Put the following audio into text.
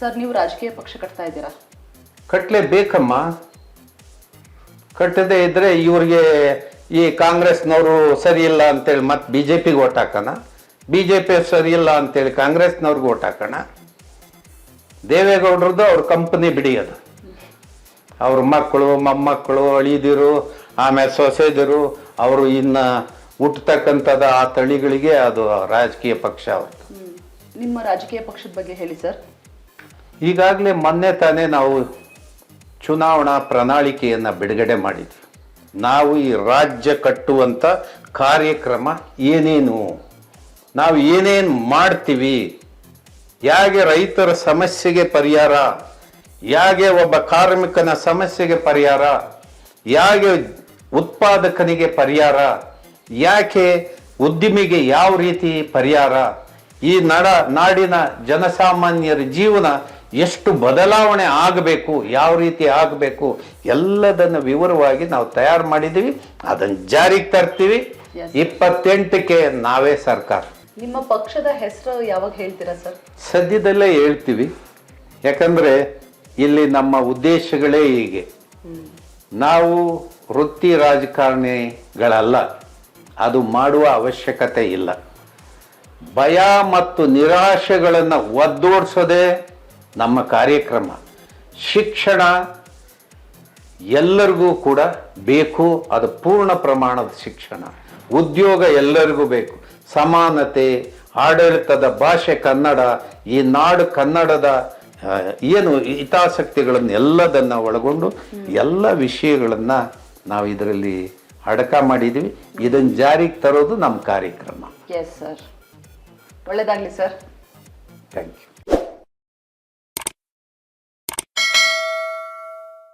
Sir ನೀವು ರಾಜಕೀಯ ಪಕ್ಷ ಕಟ್ತಾ ಇದ್ದೀರಾ? ಕಟ್ಟಲೇಬೇಕಮ್ಮ ಕಟ್ಟದೇ ಇದ್ರೆ ಇವ್ರಿಗೆ ಈ ಕಾಂಗ್ರೆಸ್ನವರು ಸರಿ ಇಲ್ಲ ಅಂತೇಳಿ ಮತ್ತೆ ಬಿ ಜೆ ಪಿಗೆ ಓಟ್ ಹಾಕೋಣ. ಬಿ ಜೆ ಪಿ ಸರಿ ಇಲ್ಲ ಅಂತೇಳಿ ಕಾಂಗ್ರೆಸ್ನವ್ರಿಗೆ ಓಟ್ ಹಾಕೋಣ. ದೇವೇಗೌಡ್ರದ್ದು ಅವ್ರ ಕಂಪನಿ ಬಿಡಿ ಅದು. ಅವ್ರ ಮಕ್ಕಳು ಮೊಮ್ಮಕ್ಕಳು ಅಳಿದಿರು ಆಮೇಲೆ ಸೊಸೆದಿರು ಅವರು ಇನ್ನು ಹುಟ್ಟತಕ್ಕಂಥದ್ದು ಆ ತಳಿಗಳಿಗೆ ಅದು ರಾಜಕೀಯ ಪಕ್ಷ ಅವ್ರದ್ದು ನಿಮ್ಮ ರಾಜಕೀಯ ಪಕ್ಷದ ಬಗ್ಗೆ ಹೇಳಿ ಸರ್. ಈಗಾಗಲೇ ಮೊನ್ನೆ ತಾನೇ ನಾವು ಚುನಾವಣಾ ಪ್ರಣಾಳಿಕೆಯನ್ನು ಬಿಡುಗಡೆ ಮಾಡಿದ್ವಿ. ನಾವು ಈ ರಾಜ್ಯ ಕಟ್ಟುವಂಥ ಕಾರ್ಯಕ್ರಮ ಏನೇನು? ನಾವು ಏನೇನು ಮಾಡ್ತೀವಿ? ಹೇಗೆ ರೈತರ ಸಮಸ್ಯೆಗೆ ಪರಿಹಾರ? ಹೇಗೆ ಒಬ್ಬ ಕಾರ್ಮಿಕನ ಸಮಸ್ಯೆಗೆ ಪರಿಹಾರ? ಹೇಗೆ ಉತ್ಪಾದಕನಿಗೆ ಪರಿಹಾರ? ಯಾಕೆ ಉದ್ದಿಮೆಗೆ ಯಾವ ರೀತಿ ಪರಿಹಾರ? ಈ ನಡ ನಾಡಿನ ಜನಸಾಮಾನ್ಯರ ಜೀವನ ಎಷ್ಟು ಬದಲಾವಣೆ ಆಗಬೇಕು ಯಾವ ರೀತಿ ಆಗಬೇಕು ಎಲ್ಲದನ್ನು ವಿವರವಾಗಿ ನಾವು ತಯಾರು ಮಾಡಿದ್ದೀವಿ. ಅದನ್ನು ಜಾರಿಗೆ ತರ್ತೀವಿ. ಇಪ್ಪತ್ತೆಂಟಕ್ಕೆ ನಾವೇ ಸರ್ಕಾರ. ನಿಮ್ಮ ಪಕ್ಷದ ಹೆಸರು ಯಾವಾಗ ಹೇಳ್ತೀರಾ ಸರ್? ಸದ್ಯದಲ್ಲೇ ಹೇಳ್ತೀವಿ. ಯಾಕಂದರೆ ಇಲ್ಲಿ ನಮ್ಮ ಉದ್ದೇಶಗಳೇ ಹೀಗೆ. ನಾವು ವೃತ್ತಿ ರಾಜಕಾರಣಿಗಳಲ್ಲ. ಅದು ಮಾಡುವ ಅವಶ್ಯಕತೆ ಇಲ್ಲ. ಭಯ ಮತ್ತು ನಿರಾಶೆಗಳನ್ನು ಒದ್ದೋಡಿಸೋದೇ ನಮ್ಮ ಕಾರ್ಯಕ್ರಮ. ಶಿಕ್ಷಣ ಎಲ್ಲರಿಗೂ ಕೂಡ ಬೇಕು ಅದು ಪೂರ್ಣ ಪ್ರಮಾಣದ ಶಿಕ್ಷಣ. ಉದ್ಯೋಗ ಎಲ್ಲರಿಗೂ ಬೇಕು. ಸಮಾನತೆ ಆಡಳಿತದ ಭಾಷೆ ಕನ್ನಡ ಈ ನಾಡು ಕನ್ನಡದ ಏನು ಹಿತಾಸಕ್ತಿಗಳನ್ನು ಎಲ್ಲದನ್ನು ಒಳಗೊಂಡು ಎಲ್ಲ ವಿಷಯಗಳನ್ನು ನಾವು ಇದರಲ್ಲಿ ಅಡಕ ಮಾಡಿದ್ದೀವಿ. ಇದನ್ನು ಜಾರಿಗೆ ತರೋದು ನಮ್ಮ ಕಾರ್ಯಕ್ರಮ. ಎಸ್ ಸರ್ ಒಳ್ಳೆಯದಾಗಲಿ ಸರ್ ಥ್ಯಾಂಕ್ ಯು